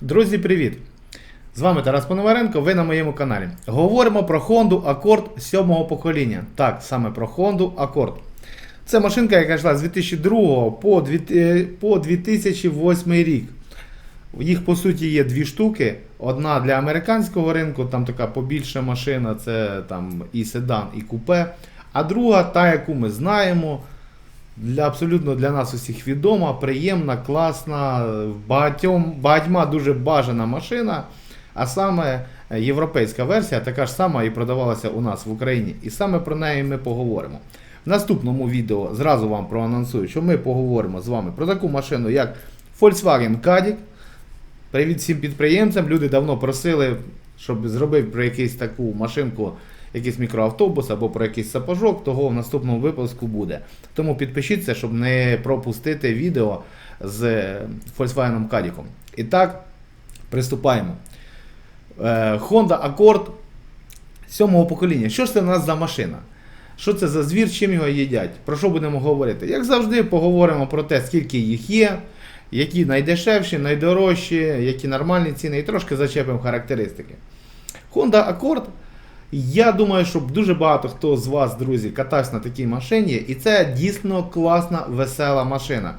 Друзі, привіт! З вами Тарас Пономаренко, ви на моєму каналі. Говоримо про Honda Accord 7 покоління. Так, саме про Honda Accord. Це машинка, яка йшла з 2002 по дві- е, по 2008 рік. Їх по суті є дві штуки. Одна для американського ринку, там така побільша машина, це там і седан, і купе. А друга, та, яку ми знаємо, для абсолютно для нас усіх відома, приємна, класна, багатьом, багатьма дуже бажана машина. А саме е, європейська версія, така ж сама і продавалася у нас в Україні. І саме про неї ми поговоримо. В наступному відео зразу вам проанонсую, що ми поговоримо з вами про таку машину, як Volkswagen Caddy. Привіт всім підприємцям. Люди давно просили, щоб зробив про якусь таку машинку, якийсь мікроавтобус або про якийсь сапожок, того в наступному випуску буде. Тому підпишіться, щоб не пропустити відео з Volkswagen Caddy. І так, приступаємо. Е, Honda Accord сьомого покоління. Що ж це в нас за машина? Що це за звір, чим його їдять? Про що будемо говорити? Як завжди, поговоримо про те, скільки їх є, які найдешевші, найдорожчі, які нормальні ціни, і трошки зачепимо характеристики. Honda Accord. Я думаю, що дуже багато хто з вас, друзі, катався на такій машині, і це дійсно класна, весела машина.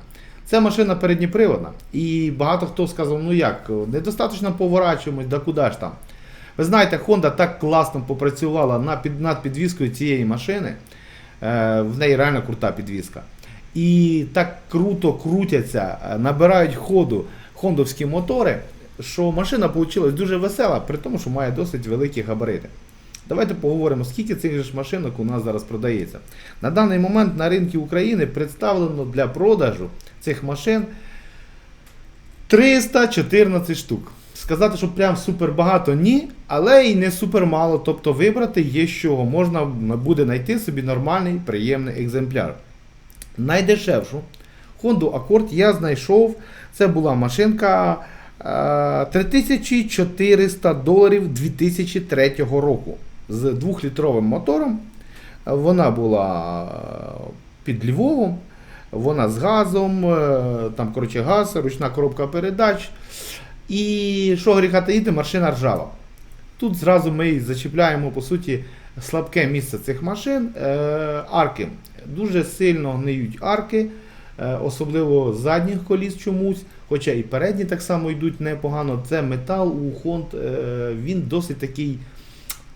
Це машина передніприводна. І багато хто сказав, ну як, недостатньо поворачуємось, да куди ж там. Ви знаєте, Honda так класно попрацювала над підвіскою цієї машини. Е, в неї реально крута підвіска. І так круто крутяться, е, набирають ходу хондовські мотори, що машина вийшла дуже весела, при тому, що має досить великі габарити. Давайте поговоримо, скільки цих ж машинок у нас зараз продається. На даний момент на ринку України представлено для продажу цих машин 314 штук. Сказати, що прям супер багато ні, але і не супер мало. Тобто вибрати є з чого. Можна буде знайти собі нормальний, приємний екземпляр. Найдешевшу Honda Accord я знайшов. Це була машинка е, 3400 доларів 2003 року з 2-літровим мотором. Вона була е, під Львовом, вона з газом, е, там коротше газ, ручна коробка передач. І що гріха таїти, машина ржава. Тут зразу ми зачіпляємо по суті слабке місце цих машин. Е, арки. Дуже сильно гниють арки, особливо задніх коліс чомусь, хоча і передні так само йдуть непогано. Це метал у Хонд, він досить такий,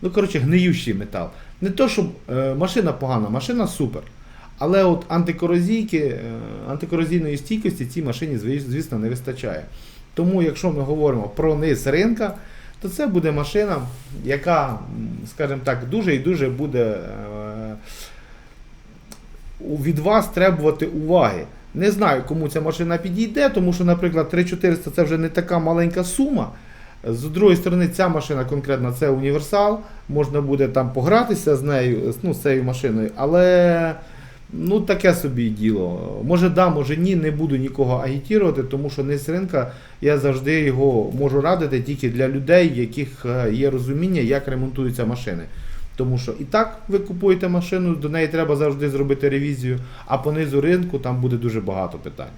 ну коротше, гниючий метал. Не то, щоб е, машина погана, машина супер. Але от антикорозійки, е, антикорозійної стійкості цій машині, звісно, не вистачає. Тому, якщо ми говоримо про низ ринка, то це буде машина, яка, скажімо так, дуже і дуже буде е, від вас требувати уваги. Не знаю, кому ця машина підійде, тому що, наприклад, 3400 це вже не така маленька сума. З другої сторони, ця машина конкретно це універсал, можна буде там погратися з нею, ну, з цією машиною, але ну, таке собі діло. Може да, може ні, не буду нікого агітувати, тому що низ ринка я завжди його можу радити тільки для людей, яких е, є розуміння, як ремонтуються машини. Тому що і так ви купуєте машину, до неї треба завжди зробити ревізію, а по низу ринку там буде дуже багато питань.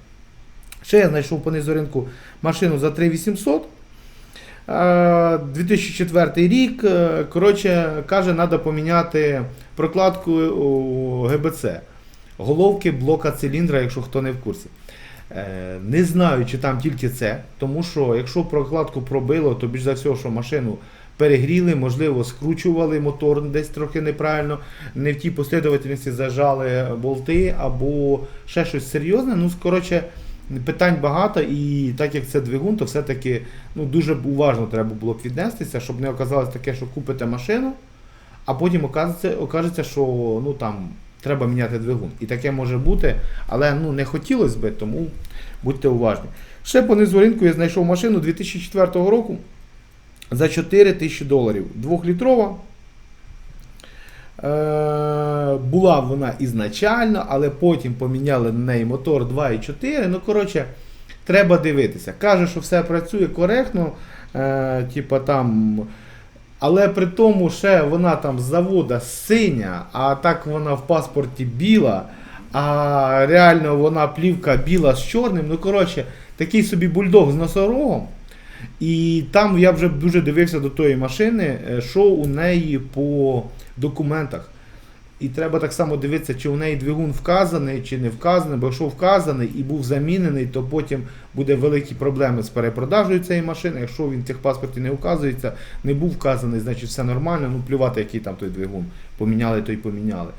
Ще я знайшов по низу ринку машину за 3800. Е, 2004 рік. е, Коротше, каже, треба поміняти прокладку у ГБЦ. Головки блока циліндра, якщо хто не в курсі. Е, Не знаю, чи там тільки це, тому що якщо прокладку пробило, то більш за все, що машину перегріли, можливо, скручували мотор десь трохи неправильно, не в тій послідовательності зажали болти або ще щось серйозне. Ну, коротше, питань багато, і так як це двигун, то все-таки ну, дуже уважно треба було б віднестися, щоб не оказалось таке, що купите машину, а потім окажеться, окажеться що ну, там, треба міняти двигун. І таке може бути, але ну, не хотілося би, тому будьте уважні. Ще по низу ринку я знайшов машину 2004 року за 4 тисячі доларів. Двохлітрова. Е, була вона ізначально, але потім поміняли на неї мотор 2.4. Ну, коротше, треба дивитися. Каже, що все працює коректно. Е, типа там. Але при тому ще вона там з завода синя, а так вона в паспорті біла, а реально вона плівка біла з чорним. Ну, коротше, такий собі бульдог з носорогом. І там я вже дуже дивився до тої машини, е, що у неї по документах. І треба так само дивитися, чи у неї двигун вказаний, чи не вказаний, бо якщо вказаний і був замінений, то потім буде великі проблеми з перепродажею цієї машини. Якщо він в техпаспорті не вказується, не був вказаний, значить все нормально. Ну плювати, який там той двигун. Поміняли, то й поміняли.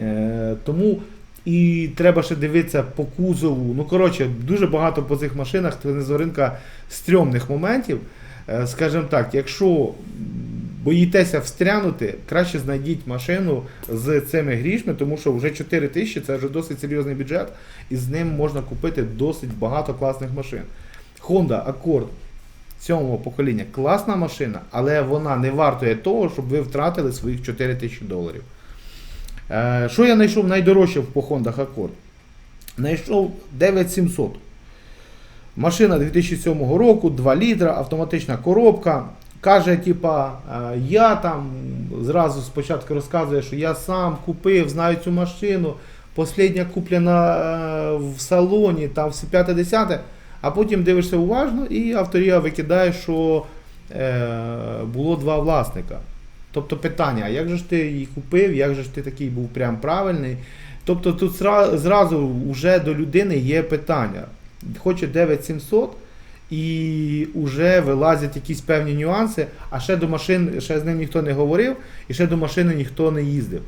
Е, тому і треба ще дивитися по кузову. Ну, коротше, дуже багато по цих машинах ринка стрьомних моментів. Е, Скажімо так, якщо боїтеся встрянути, краще знайдіть машину з цими грішми, тому що вже 4 тисячі це вже досить серйозний бюджет, і з ним можна купити досить багато класних машин. Honda Accord сьомого покоління класна машина, але вона не вартує того, щоб ви втратили своїх 4 тисячі доларів. Е, Що я знайшов найдорожче по Honda Accord? Знайшов 9700. Машина 2007 року, 2 літра, автоматична коробка. Каже, типа, е, я там зразу спочатку розказує, що я сам купив, знаю цю машину. Послідня куплена е, в салоні, там все 5-10, а потім дивишся уважно і авторія викидає, що було два власника. Тобто питання, а як же ж ти її купив, як же ж ти такий був прям правильний? Тобто тут зразу вже до людини є питання. Хоче 9700 і вже вилазять якісь певні нюанси, а ще до машин, ще з ним ніхто не говорив, і ще до машини ніхто не їздив.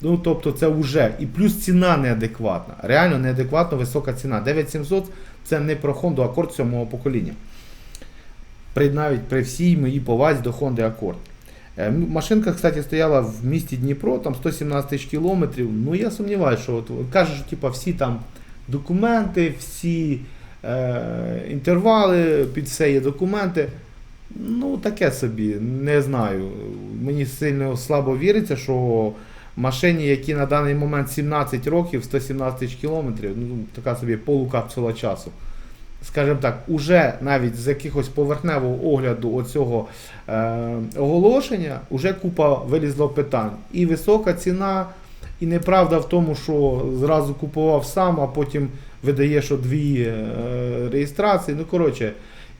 Ну, тобто це вже. І плюс ціна неадекватна. Реально неадекватно висока ціна. 9700 це не про Honda Accord сьомого покоління. При, навіть при всій моїй повазі до Honda Accord. Е, Машинка, кстати, стояла в місті Дніпро, там 117 тисяч кілометрів. Ну я сумніваюся, що от, каже, що типа, всі там документи, всі е, інтервали, під все є документи. Ну, таке собі, не знаю. Мені сильно слабо віриться, що машині, які на даний момент 17 років, 117 тисяч кілометрів, ну, така собі полукапсула часу. Скажімо так, уже навіть з якихось поверхневого огляду оцього е, оголошення, уже купа вилізло питань. І висока ціна, і неправда в тому, що зразу купував сам, а потім видає, що дві е, реєстрації. Ну, коротше,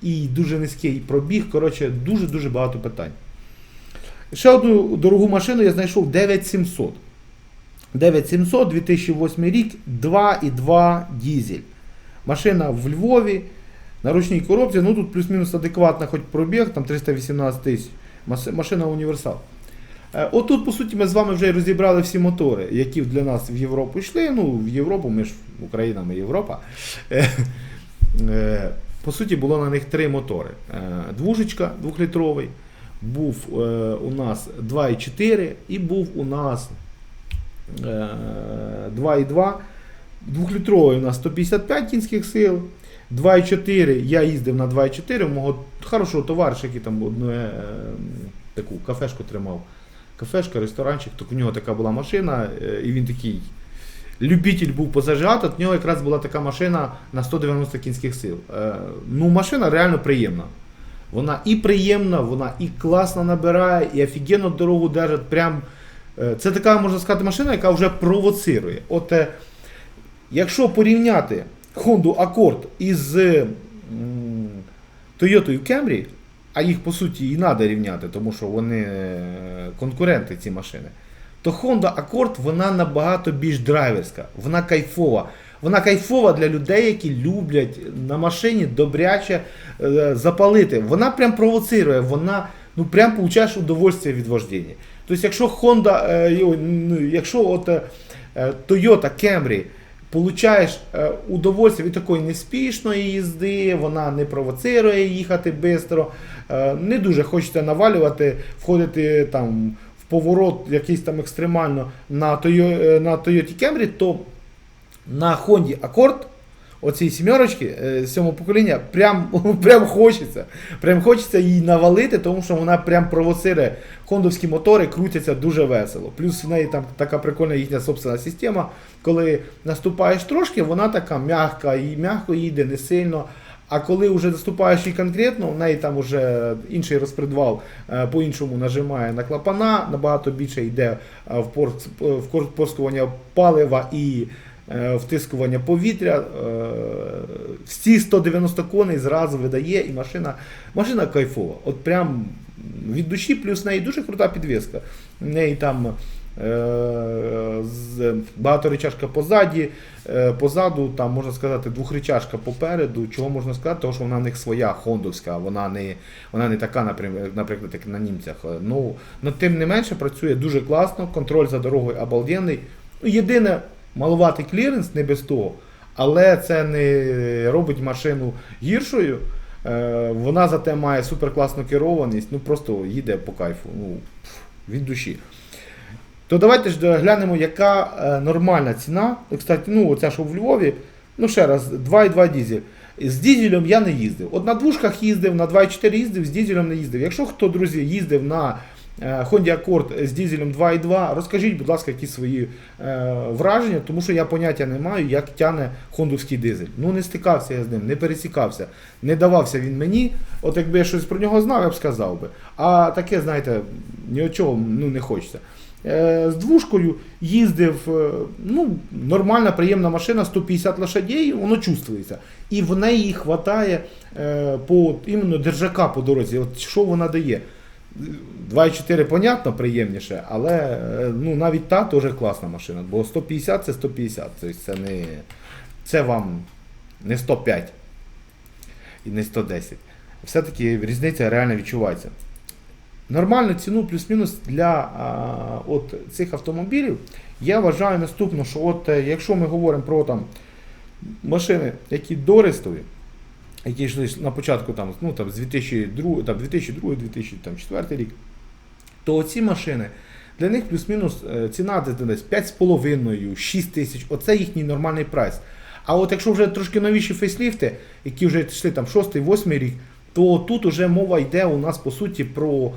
і дуже низький пробіг. Коротше, дуже-дуже багато питань. Ще одну дорогу машину я знайшов 9700. 9700, 2008 рік, 2,2 дізель. Машина в Львові, на ручній коробці, ну тут плюс-мінус адекватна хоч пробіг, там 318 тисяч. Машина універсал. Е, Отут, по суті, ми з вами вже розібрали всі мотори, які для нас в Європу йшли. Ну, в Європу, ми ж Україна, ми Європа. Е, е, По суті, було на них три мотори. Двушечка двохлітровий, був у нас 2,4 і був у нас е, 2,2. Двохлітровий у нас 155 кінських сил. 2,4 я їздив на 2,4 у мого хорошого товариша, який там одну е, таку кафешку тримав. Кафешка, ресторанчик, так у нього така була машина, е, і він такий любитель був позажигати, от в нього якраз була така машина на 190 кінських сил. Е, ну, машина реально приємна. Вона і приємна, вона і класно набирає, і офігенно дорогу держить. Прям, е, це така, можна сказати, машина, яка вже провоцирує. От, е, якщо порівняти Honda Accord із Toyota Camry, а їх по суті і треба рівняти, тому що вони е, конкуренти ці машини, то Honda Accord вона набагато більш драйверська, вона кайфова. Вона кайфова для людей, які люблять на машині добряче е, запалити. Вона прям провоцирує, вона ну прям получаєш удовольствие від вождіння. Тобто, якщо Honda, е, якщо от Toyota Camry получаєш е, удовольствие від такої неспішної їзди, вона не провоцирує їхати швидко, е, не дуже хочеться навалювати, входити там в поворот якийсь там екстремально на, е, на Toyota Camry, то на Honda Accord оцій сімерочки е, сьомого покоління прям, прям хочеться. Прям хочеться її навалити, тому що вона прям провоцирує. Хондовські мотори крутяться дуже весело. Плюс в неї там така прикольна їхня собственна система. Коли наступаєш трошки, вона така м'яка і м'яко їде, не сильно. А коли вже наступаєш і конкретно, в неї там вже інший розпредвал е, по-іншому нажимає на клапана, набагато більше йде е, в порс- в порскування палива і е, втискування повітря. е, Всі 190 коней зразу видає, і машина, машина кайфова. От прям від душі, плюс неї дуже крута підвіска. В неї там е, з- позаді, е, позаду, там можна сказати, двохречашка попереду. Чого можна сказати? Тому що вона в них своя хондовська, вона не, вона не така, наприклад, наприклад, як на німцях. Ну, но тим не менше працює дуже класно, контроль за дорогою обалденний. Ну, єдине, малуватий кліренс, не без того, але це не робить машину гіршою. Е, Вона зате має суперкласну керованість, ну просто їде по кайфу, ну, від душі. То давайте ж глянемо, яка е, нормальна ціна. Кстати, ну, оця, що в Львові, ну ще раз, 2,2 дізель. З дізелем я не їздив. От на двушках їздив, на 2,4 їздив, з дізелем не їздив. Якщо хто, друзі, їздив на Honda Accord з дізелем 2,2, розкажіть, будь ласка, які свої е, враження, тому що я поняття не маю, як тяне хондовський дизель. Ну не стикався я з ним, не пересікався, не давався він мені. От якби я щось про нього знав, я б сказав би. А таке, знаєте, ні чого ну, не хочеться. Е, З двушкою їздив, е, ну, нормальна, приємна машина, 150 лошадей, воно чувствується. І в неї вистачає е, по іменно держака по дорозі. От що вона дає? 2,4 понятно, приємніше, але е, ну, навіть та теж класна машина, бо 150 це 150, тобто це не це вам не 105 і не 110. Все-таки різниця реально відчувається. Нормальну ціну плюс-мінус для а, от цих автомобілів я вважаю наступно, що от е, якщо ми говоримо про там машини, які дорестові, які йшли на початку там, ну, там, з 2002, там, 2002-2004 рік, то ці машини для них плюс-мінус е, ціна десь 5,5, 6 тисяч, оце їхній нормальний прайс. А от якщо вже трошки новіші фейсліфти, які вже йшли там 6-8 рік, то тут вже мова йде у нас по суті про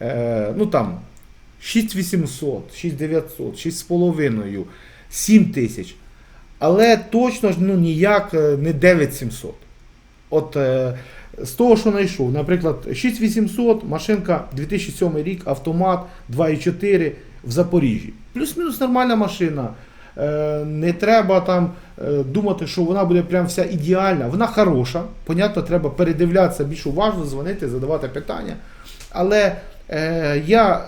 е, ну там 6800, 6900, 6,5, 7 тисяч. Але точно ж ну, ніяк е, не 9700. От е, з того, що знайшов, наприклад, 6800, машинка 2007 рік, автомат 2.4 в Запоріжжі. Плюс-мінус нормальна машина. Е, не треба там е, думати, що вона буде прям вся ідеальна. Вона хороша. Понятно, треба передивлятися більш уважно, дзвонити, задавати питання. Але е, я,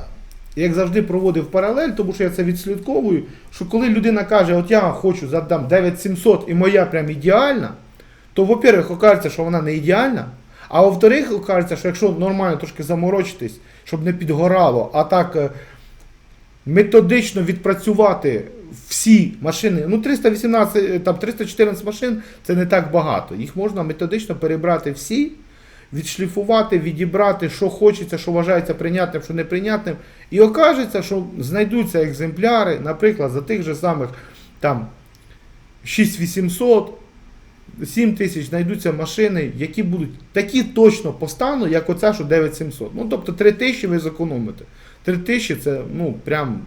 як завжди, проводив паралель, тому що я це відслідковую. Що коли людина каже, от я хочу задам 9700 і моя прям ідеальна, то, во-первых, окажеться, що вона не ідеальна. А во-вторых, окажеться, що якщо нормально трошки заморочитись, щоб не підгорало, а так е, методично відпрацювати всі машини, ну 318, е, там 314 машин це не так багато. Їх можна методично перебрати всі, відшліфувати, відібрати, що хочеться, що вважається прийнятним, що неприйнятним. І окажеться, що знайдуться екземпляри, наприклад, за тих же самих там 6800. 7 тисяч знайдуться машини, які будуть такі точно по стану, як оця, що 9700. Ну, тобто 3 тисячі ви зекономите. 3 тисячі це ну, прям,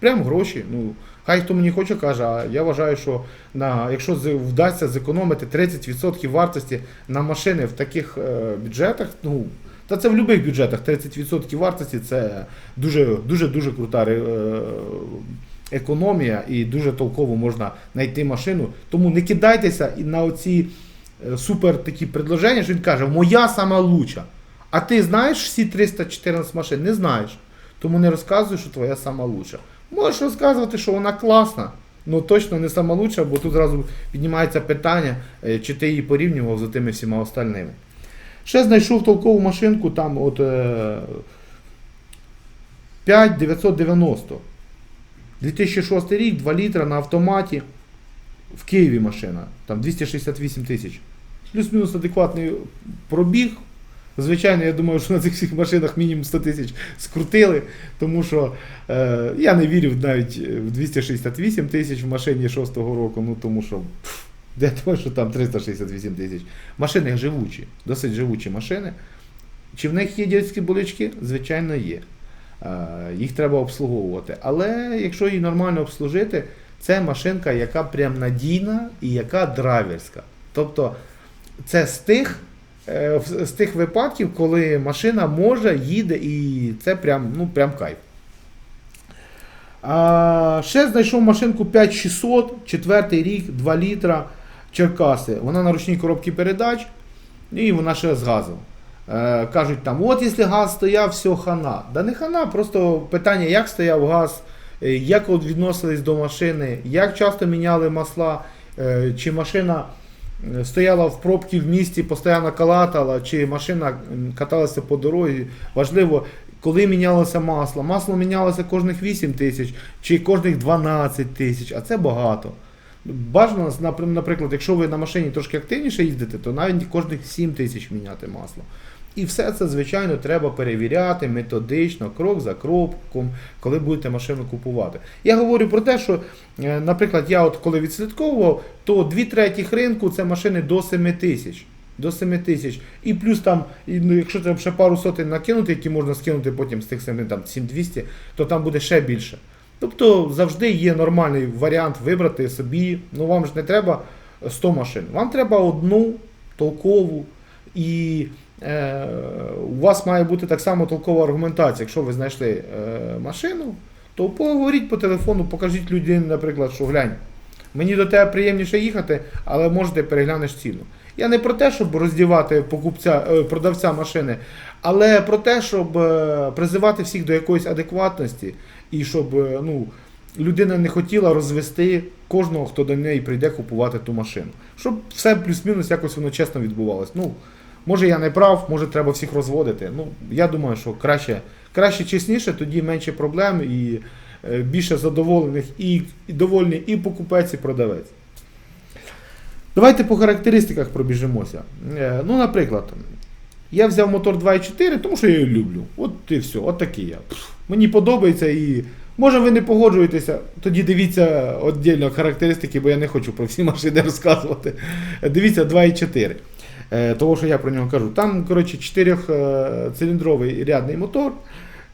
прям гроші. Ну, хай хто мені хоче каже, а я вважаю, що на, якщо вдасться зекономити 30% вартості на машини в таких е, бюджетах, ну, та це в будь-яких бюджетах 30% вартості це дуже дуже дуже крута е, економія і дуже толково можна знайти машину. Тому не кидайтеся на оці е, супер такі предложення, що він каже, моя сама лучша. А ти знаєш всі 314 машин? Не знаєш. Тому не розказуй, що твоя сама лучша. Можеш розказувати, що вона класна. Ну точно не сама лучша, бо тут зразу піднімається питання, е, чи ти її порівнював з тими всіма остальними. Ще знайшов толкову машинку там от е, 5990. 2006 рік, 2 літра на автоматі. В Києві машина, там 268 тисяч. Плюс-мінус адекватний пробіг. Звичайно, я думаю, що на цих всіх машинах мінімум 100 тисяч скрутили, тому що е, я не вірив навіть в 268 тисяч в машині 6-го року, ну тому що де тому, що там 368 тисяч. Машини живучі, досить живучі машини. Чи в них є дядьські болячки? Звичайно, є. Е, їх треба обслуговувати. Але якщо її нормально обслужити, це машинка, яка прям надійна і яка драйверська. Тобто це з тих, е, з тих випадків, коли машина може, їде, і це прям, ну, прям кайф. А, ще знайшов машинку 5600, четвертий рік, 2 літра Черкаси. Вона на ручній коробці передач і вона ще з газом. Е, кажуть там, от якщо газ стояв, все хана. Да не хана, просто питання, як стояв газ, е, як відносились до машини, як часто міняли масла, е, чи машина стояла в пробці в місті, постійно калатала, чи машина каталася по дорозі. Важливо, коли мінялося масло. Масло мінялося кожних 8 тисяч чи кожних 12 тисяч, а це багато. Бажано, наприклад, якщо ви на машині трошки активніше їздите, то навіть кожних 7 тисяч міняти масло. І все це, звичайно, треба перевіряти методично, крок за кроком, коли будете машину купувати. Я говорю про те, що, е, наприклад, я от коли відслідковував, то дві третіх ринку це машини до 7 тисяч. До 7 тисяч. І плюс там, ну, якщо там ще пару сотень накинути, які можна скинути потім з тих 7, там 7200, то там буде ще більше. Тобто завжди є нормальний варіант вибрати собі. Ну вам ж не треба 100 машин. Вам треба одну толкову. І у вас має бути так само толкова аргументація. Якщо ви знайшли е, машину, то поговоріть по телефону, покажіть людині, наприклад, що глянь. Мені до тебе приємніше їхати, але можете переглянеш ціну. Я не про те, щоб роздівати покупця, е, продавця машини, але про те, щоб е, призивати всіх до якоїсь адекватності і щоб е, ну, людина не хотіла розвести кожного, хто до неї прийде купувати ту машину. Щоб все плюс-мінус якось воно чесно відбувалось. Ну, може я не прав, може треба всіх розводити. Ну, я думаю, що краще, краще чесніше, тоді менше проблем і е, більше задоволених і, і довольний і покупець, і продавець. Давайте по характеристиках пробіжимося. Е, Ну, наприклад, я взяв мотор 2.4, тому що я його люблю. От і все, от такий я. Мені подобається і. Може ви не погоджуєтеся, тоді дивіться віддільно характеристики, бо я не хочу про всі машини розказувати. Дивіться 2.4. Е, того, що я про нього кажу. Там, коротше, 4-циліндровий рядний мотор.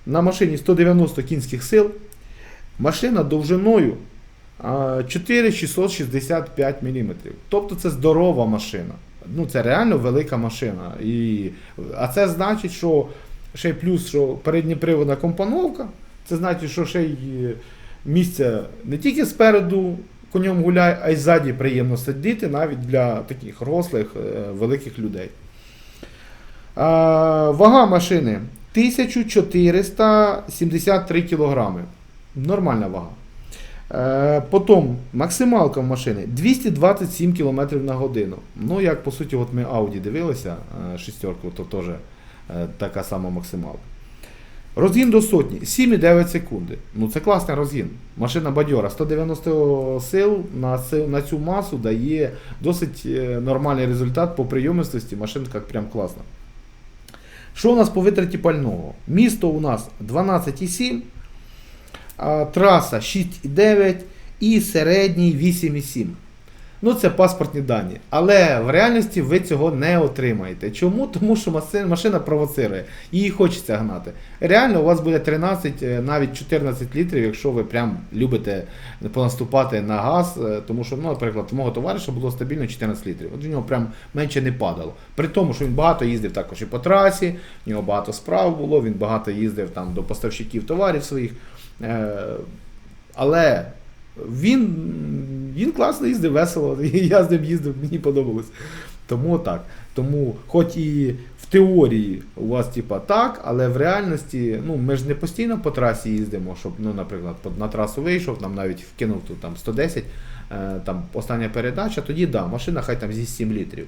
На машині 190 кінських сил. Машина довжиною а, 4665 мм. Тобто це здорова машина. Ну, це реально велика машина. І, а це значить, що ще плюс, що передньоприводна компоновка. Це значить, що ще й е, місце не тільки спереду конем гуляє, а й ззаді приємно сидіти навіть для таких рослих, е, великих людей. Вага машини 1473 кг. Нормальна вага. Е, Потім максималка в машини 227 км на годину. Ну, як по суті, от ми Audi дивилися, е, шістерку, то теж така сама максималка. Розгін до сотні 7,9 секунди. Ну це класний розгін. Машина бадьора. 190 сил на, на цю масу дає досить е, нормальний результат по прийомистості. Машинка прям класна. Що у нас по витраті пального? Місто у нас 12,7, траса 6,9 і середній 8,7. Ну, це паспортні дані. Але в реальності ви цього не отримаєте. Чому? Тому що машина провоцирує. Її хочеться гнати. Реально, у вас буде 13, е, навіть 14 літрів, якщо ви прям любите понаступати на газ. е, Тому що, ну, наприклад, у мого товариша було стабільно 14 літрів. От в нього прям менше не падало. При тому, що він багато їздив також і по трасі, в нього багато справ було, він багато їздив там до поставщиків товарів своїх. Е, Але він, він класно їздив, весело. Я з ним їздив, мені подобалось. Тому так. Тому, хоч і в теорії у вас типа так, але в реальності, ну ми ж не постійно по трасі їздимо, щоб, ну, наприклад, на трасу вийшов, там навіть вкинув тут там 110, е, там остання передача, тоді да, машина хай там зі 7 літрів.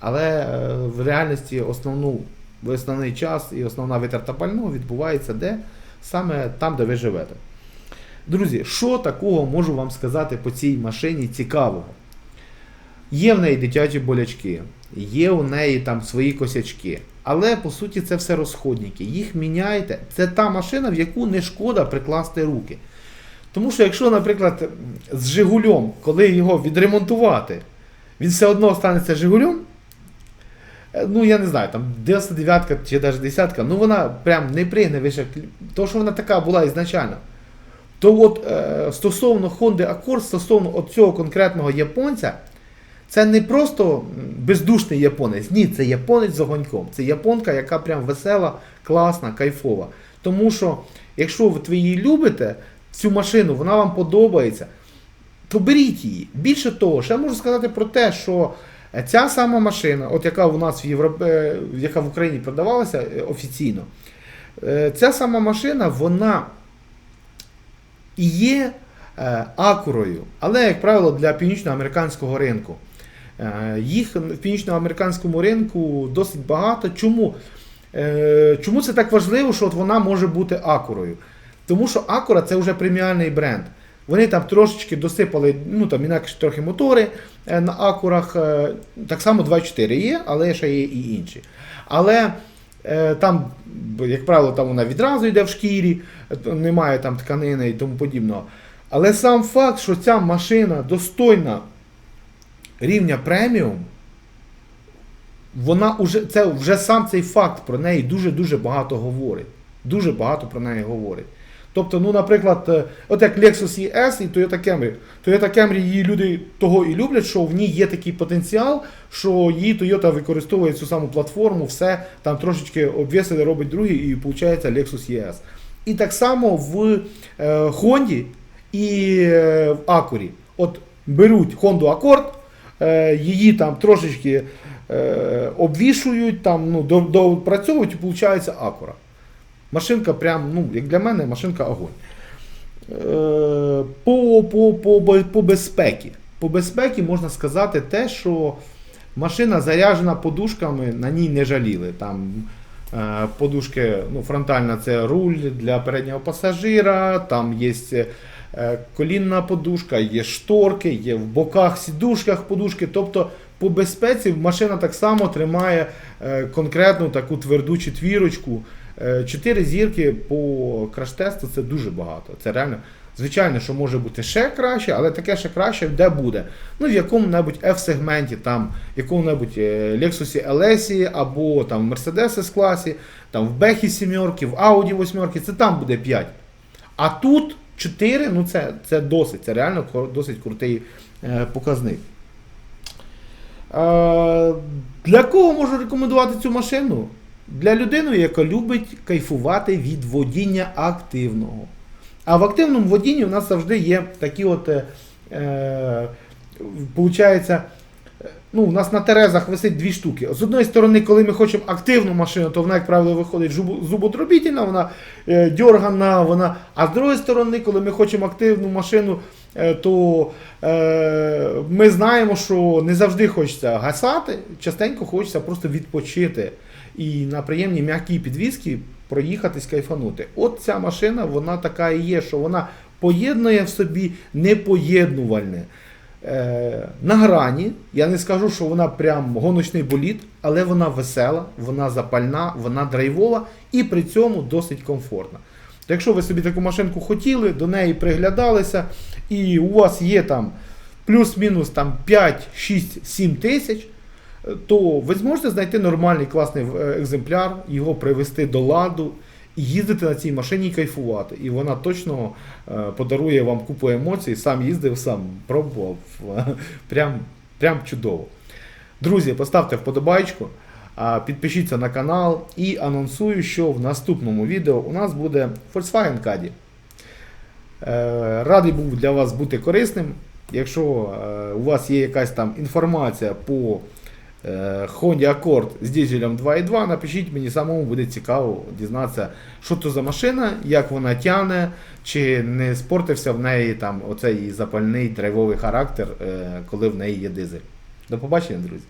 Але е, в реальності основну, в основний час і основна витрата пального відбувається де? Саме там, де ви живете. Друзі, що такого можу вам сказати по цій машині цікавого? Є в неї дитячі болячки, є у неї там свої косячки. Але по суті це все розходники. Їх міняйте. Це та машина, в яку не шкода прикласти руки. Тому що якщо, наприклад, з Жигулем, коли його відремонтувати, він все одно станеться Жигулем, е, ну я не знаю, там 99-ка чи навіть 10-ка, ну вона прям не пригне вище, то що вона така була ізначально. То от е, стосовно Honda Accord, стосовно от цього конкретного японця, це не просто бездушний японець. Ні, це японець з огоньком. Це японка, яка прям весела, класна, кайфова. Тому що, якщо ви її любите, цю машину, вона вам подобається, то беріть її. Більше того, ще можу сказати про те, що е, ця сама машина, от яка у нас в Європ... е, яка в Україні продавалася е, офіційно, ця сама машина, вона і є е, акурою, але, як правило, для північноамериканського ринку. Е, Їх в північноамериканському ринку досить багато. Чому? Е, Чому це так важливо, що от вона може бути акурою? Тому що Акура це вже преміальний бренд. Вони там трошечки досипали, ну там інакше трохи мотори на Акурах. Так само 2.4 є, але ще є і інші. Але там, як правило, там вона відразу йде в шкірі, е, немає там тканини і тому подібного. Але сам факт, що ця машина достойна рівня преміум, вона уже, це вже сам цей факт про неї дуже-дуже багато говорить. Дуже багато про неї говорить. Тобто, ну, наприклад, е, от як Lexus ES і Toyota Camry. Toyota Camry її люди того і люблять, що в ній є такий потенціал, що її Toyota використовує цю саму платформу, все там трошечки обвісили, робить другий, і виходить Lexus ES. І так само в е, Honda і е, в Acura. От беруть Honda Accord, її там трошечки обвішують, там, ну, допрацьовують і виходить Acura. Машинка прям, ну, як для мене, машинка огонь. Е, По, по, по, по безпеці. По безпеці можна сказати те, що машина заряджена подушками, на ній не жаліли. Там е, подушки, ну, фронтальна це руль для переднього пасажира, там є е, колінна подушка, є шторки, є в боках сідушках подушки. Тобто по безпеці машина так само тримає конкретну таку тверду четвірочку. Е, Чотири зірки по краш-тесту це дуже багато. Це реально. Звичайно, що може бути ще краще, але таке ще краще де буде. Ну, в якому-небудь F-сегменті, там, в якому-небудь е, Lexus LS або там в Mercedes S-класі, там в Бехі 7, в Audi 8, це там буде 5. А тут 4, ну це, це досить, це реально досить крутий е, показник. Е, для кого можу рекомендувати цю машину? Для людини, яка любить кайфувати від водіння активного. А в активному водінні у нас завжди є такі от. Е, е, получається, ну, у нас на Терезах висить дві штуки. З одної сторони, коли ми хочемо активну машину, то вона, як правило, виходить зубо- зуботробітельна, вона е, дьоргана, вона. А з другої сторони, коли ми хочемо активну машину, е, то е, ми знаємо, що не завжди хочеться гасати, частенько хочеться просто відпочити і на приємній м'якій підвісці проїхатись, кайфанути. От ця машина, вона така і є, що вона поєднує в собі непоєднувальне. Е, на грані, я не скажу, що вона прям гоночний болід, але вона весела, вона запальна, вона драйвова і при цьому досить комфортна. То якщо ви собі таку машинку хотіли, до неї приглядалися, і у вас є там плюс-мінус там 5, 6, 7 тисяч, то ви зможете знайти нормальний класний е, екземпляр, його привести до ладу і їздити на цій машині і кайфувати. І вона точно е, подарує вам купу емоцій. Сам їздив, сам пробував. Прям, прям чудово. Друзі, поставте вподобайку, підпишіться на канал і анонсую, що в наступному відео у нас буде Volkswagen Caddy. Е, Радий був для вас бути корисним. Якщо у вас є якась там інформація по Honda Accord з дизелем 2.2, напишіть мені самому буде цікаво дізнатися, що це за машина, як вона тягне, чи не спортився в неї там оцей запальний драйвовий характер, е, коли в неї є дизель. До побачення, друзі!